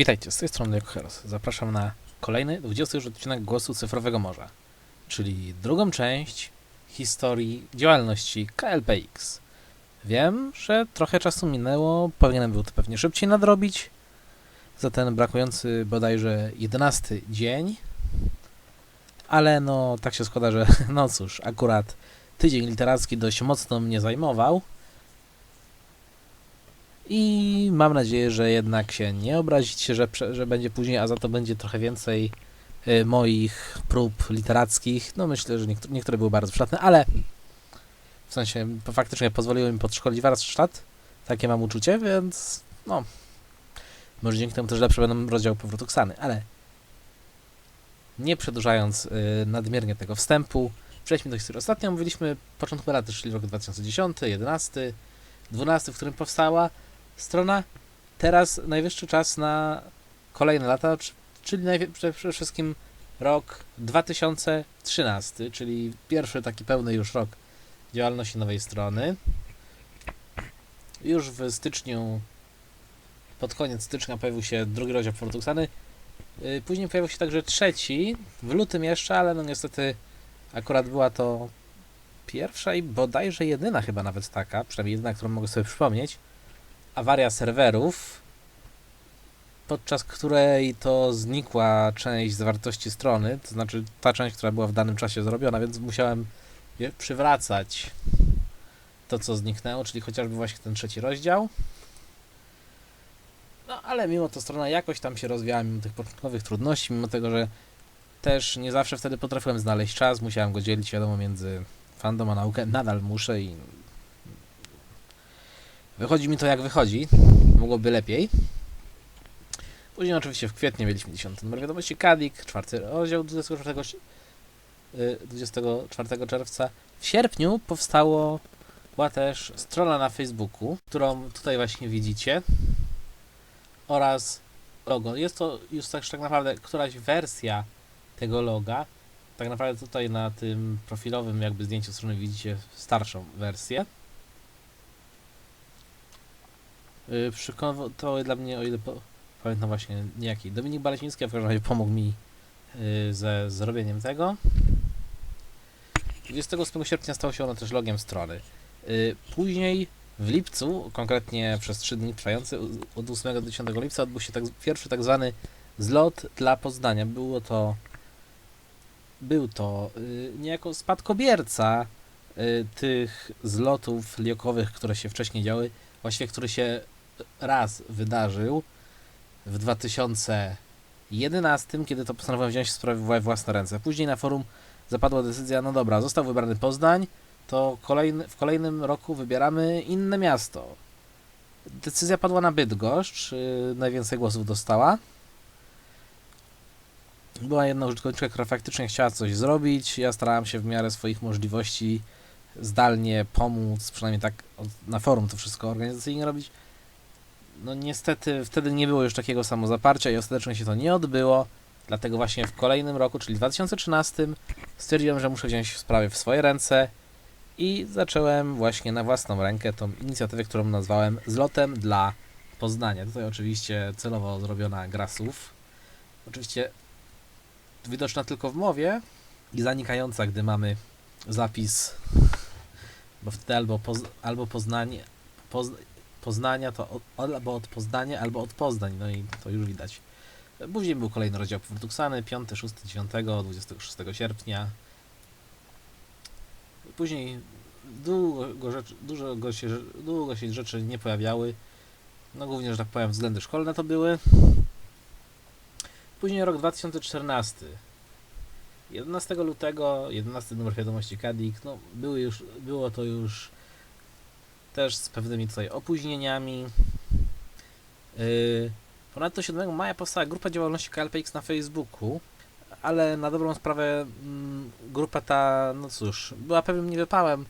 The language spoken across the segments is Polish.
Witajcie, z tej strony Jako Heros. Zapraszam na kolejny, 20 już odcinek Głosu Cyfrowego Morza, czyli drugą część historii działalności KLPX. Wiem, że trochę czasu minęło, powinienem był to pewnie szybciej nadrobić, za ten brakujący bodajże 11 dzień, ale no tak się składa, że no cóż, akurat tydzień literacki dość mocno mnie zajmował, i mam nadzieję, że jednak się nie obrazicie, że, że będzie później, a za to będzie trochę więcej y, moich prób literackich. No myślę, że niektóre, niektóre były bardzo przydatne, ale w sensie faktycznie pozwoliło mi podszkolić warsztat. Takie mam uczucie, więc no może dzięki temu też lepsze będą rozdziały powrotu Ksany, ale nie przedłużając y, nadmiernie tego wstępu, przejdźmy do historii. Ostatnio mówiliśmy początku lat, czyli rok 2010, 11, 12, w którym powstała strona. Teraz najwyższy czas na kolejne lata, czy- czyli przede wszystkim rok 2013, czyli pierwszy taki pełny już rok działalności nowej strony. Już w styczniu, pod koniec stycznia pojawił się drugi rozdział Fortuxany. Yy, Później pojawił się także trzeci, w lutym jeszcze, ale no niestety akurat była to pierwsza i bodajże jedyna chyba nawet taka, przynajmniej jedyna, którą mogę sobie przypomnieć, awaria serwerów, podczas której to znikła część zawartości strony, to znaczy ta część, która była w danym czasie zrobiona, więc musiałem przywracać to, co zniknęło, czyli chociażby właśnie ten trzeci rozdział. No, ale mimo to strona jakoś tam się rozwijała, mimo tych początkowych trudności, mimo tego, że też nie zawsze wtedy potrafiłem znaleźć czas, musiałem go dzielić, wiadomo, między fandom a naukę, nadal muszę i wychodzi mi to jak wychodzi, mogłoby lepiej. Później oczywiście w kwietniu mieliśmy 10 numer wiadomości Kadik, czwarty rozdział 24, sz- y, 24 czerwca. W sierpniu powstało była też strona na Facebooku, którą tutaj właśnie widzicie oraz logo. Jest to już tak, tak naprawdę któraś wersja tego loga. Tak naprawdę tutaj na tym profilowym jakby zdjęciu strony widzicie starszą wersję. Przykonowo to dla mnie, o ile po, pamiętam właśnie niejaki Dominik Baleciński, a w każdym razie pomógł mi yy, ze zrobieniem tego. 28 sierpnia stało się ono też logiem strony. Yy, Później w lipcu, konkretnie przez 3 dni trwający, od 8 do 10 lipca odbył się tak, pierwszy tak zwany zlot dla Poznania. Było to był to y, niejako spadkobierca y, tych zlotów liokowych, które się wcześniej działy, właściwie który się raz wydarzył w 2011, kiedy to postanowiłem wziąć sprawę w własne ręce. Później na forum zapadła decyzja, no dobra, został wybrany Poznań, to kolejny, w kolejnym roku wybieramy inne miasto. Decyzja padła na Bydgoszcz, y, najwięcej głosów dostała była jedna użytkowniczka, która faktycznie chciała coś zrobić. Ja starałem się w miarę swoich możliwości zdalnie pomóc, przynajmniej tak na forum to wszystko organizacyjnie robić. No niestety wtedy nie było już takiego samozaparcia i ostatecznie się to nie odbyło. Dlatego właśnie w kolejnym roku, czyli 2013, stwierdziłem, że muszę wziąć sprawę w swoje ręce i zacząłem właśnie na własną rękę tą inicjatywę, którą nazwałem Zlotem dla Poznania. Tutaj oczywiście celowo zrobiona gra słów. Oczywiście widoczna tylko w mowie i zanikająca, gdy mamy zapis, bo wtedy albo, poz, albo Poznanie, poz, Poznania to od, albo od Poznania, albo od Poznań, no i to już widać. Później był kolejny rozdział Fortuxany, 5, 6, 9, 26 sierpnia. Później długo, rzecz, dużo się, długo się rzeczy nie pojawiały. No głównie, że tak powiem, względy szkolne to były. Później rok 2014. 11 lutego, 11 numer wiadomości Kadik, no były już, było to już też z pewnymi tutaj opóźnieniami. Yy, ponadto 7 maja powstała grupa działalności KLPX na Facebooku, ale na dobrą sprawę mm, grupa ta, no cóż, była pewnym niewypałem,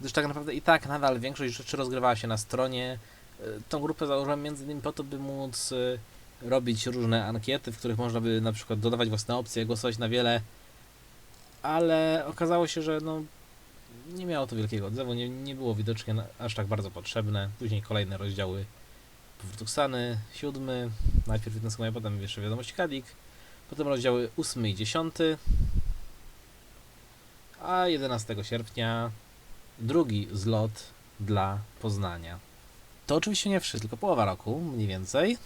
gdyż tak naprawdę i tak nadal większość rzeczy rozgrywała się na stronie. Yy, tą grupę założyłem między innymi po to, by móc yy, robić różne ankiety, w których można by na przykład dodawać własne opcje, głosować na wiele, ale okazało się, że no nie miało to wielkiego odzewu, nie, nie było widocznie aż tak bardzo potrzebne. Później kolejne rozdziały Powrótuksany, siódmy, najpierw 15 maja, potem jeszcze wiadomości Kadik, potem rozdziały 8 i 10, a 11 sierpnia drugi zlot dla Poznania. To oczywiście nie wszystko, tylko połowa roku, mniej więcej.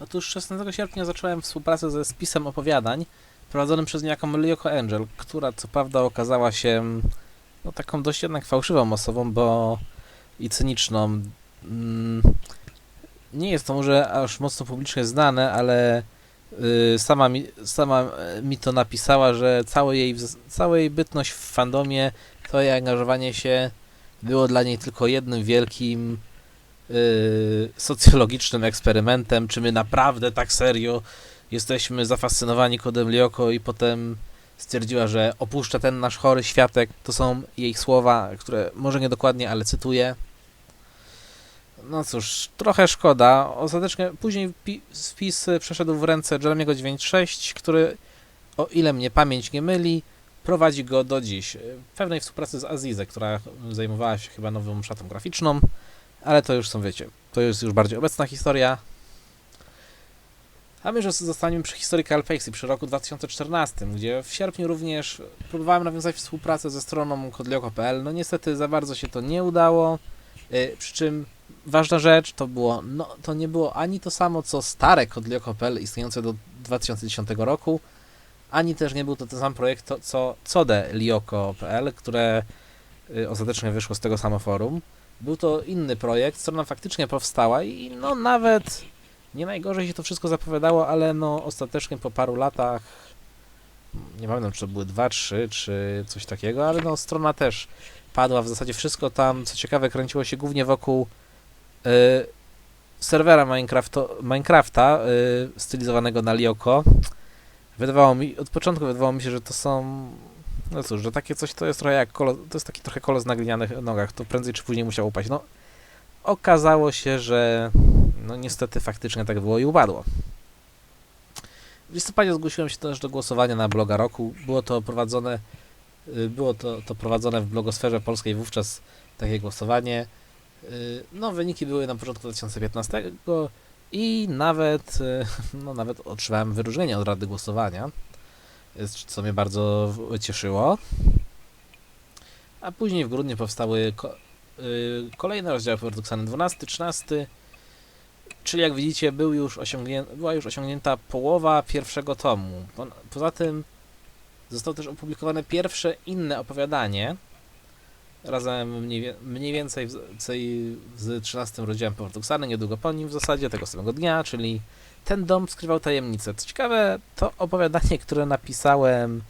Otóż 16 sierpnia zacząłem współpracę ze spisem opowiadań prowadzonym przez niejaką Lyoko Angel, która co prawda okazała się no, taką dość jednak fałszywą osobą, bo i cyniczną. Mm, nie jest to może aż mocno publicznie znane, ale y, sama, mi, sama mi to napisała, że całe jej, cała jej bytność w fandomie, to jej angażowanie się było dla niej tylko jednym wielkim y, socjologicznym eksperymentem, czy my naprawdę tak serio jesteśmy zafascynowani kodem Lyoko i potem stwierdziła, że opuszcza ten nasz chory światek. To są jej słowa, które może niedokładnie, ale cytuję. No cóż, trochę szkoda. Ostatecznie później pi- spis przeszedł w ręce Jeremiego 96, który, o ile mnie pamięć nie myli, prowadzi go do dziś. W pewnej współpracy z Azizę, która zajmowała się chyba nową szatą graficzną, ale to już są, wiecie, to jest już bardziej obecna historia. A my już zostaniemy przy historii Calpexi, przy roku 2014, gdzie w sierpniu również próbowałem nawiązać współpracę ze stroną kodlioko.pl. No niestety za bardzo się to nie udało. Yy, przy czym ważna rzecz to było, no to nie było ani to samo co stare kodlioko.pl istniejące do 2010 roku, ani też nie był to ten sam projekt to, co code lioko.pl, które yy, ostatecznie wyszło z tego samo forum. Był to inny projekt, strona faktycznie powstała i no nawet nie najgorzej się to wszystko zapowiadało, ale no ostatecznie po paru latach, nie pamiętam czy to były 2, 3 czy coś takiego, ale no strona też padła. W zasadzie wszystko tam, co ciekawe, kręciło się głównie wokół y, serwera Minecrafta y, stylizowanego na Lioko. Wydawało mi, od początku wydawało mi się, że to są no cóż, że takie coś to jest trochę jak kolo, to jest taki trochę kolos na glinianych nogach, to prędzej czy później musiał upaść. No, okazało się, że no niestety faktycznie tak było i upadło. W listopadzie zgłosiłem się też do głosowania na bloga roku. Było to prowadzone, y, było to, to prowadzone w blogosferze polskiej wówczas takie głosowanie. Y, No, wyniki były na początku 2015 i nawet, y, no, nawet otrzymałem wyróżnienie od Rady Głosowania, co mnie bardzo cieszyło. A później w grudniu powstały ko- kolejne rozdziały Paradoksany 12, 13, czyli jak widzicie był już była już osiągnięta połowa pierwszego tomu. Po, poza tym zostało też opublikowane pierwsze inne opowiadanie, razem mniej, mniej więcej w, z 13 rozdziałem Paradoksany, niedługo po nim w zasadzie, tego samego dnia, czyli Ten dom skrywał tajemnicę. Co ciekawe, to opowiadanie, które napisałem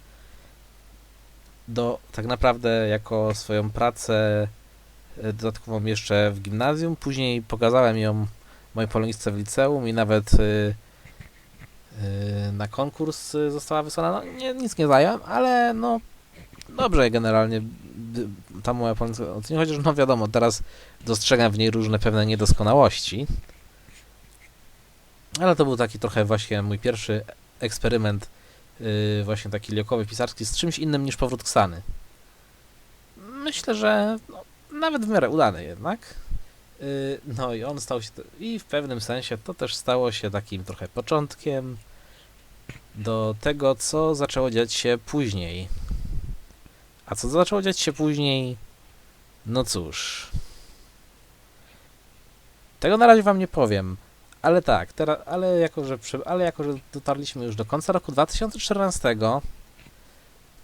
do tak naprawdę jako swoją pracę e, dodatkową jeszcze w gimnazjum. Później pokazałem ją mojej polonistce w liceum i nawet y, y, na konkurs y, została wysłana. No, nie, nic nie zająłem, ale no dobrze generalnie ta moja polonistka oceniła, chociaż no wiadomo, teraz dostrzegam w niej różne pewne niedoskonałości. Ale to był taki trochę właśnie mój pierwszy eksperyment yy, właśnie taki liokowy, pisarski z czymś innym niż powrót Ksany. Myślę, że no, nawet w miarę udany jednak. Yy, no i on stał się, i w pewnym sensie to też stało się takim trochę początkiem do tego, co zaczęło dziać się później. A co zaczęło dziać się później? No cóż. Tego na razie wam nie powiem. Ale tak, teraz, ale jako, że, przy- ale jako, że dotarliśmy już do końca roku 2014,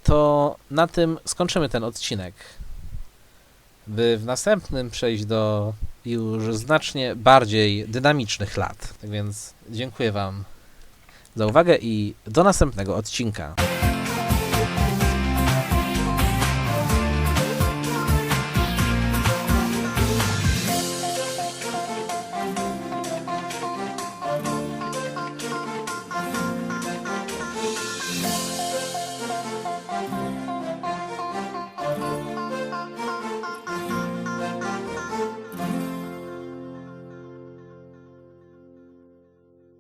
to na tym skończymy ten odcinek. By w następnym przejść do już znacznie bardziej dynamicznych lat. Tak więc dziękuję Wam za uwagę i do następnego odcinka.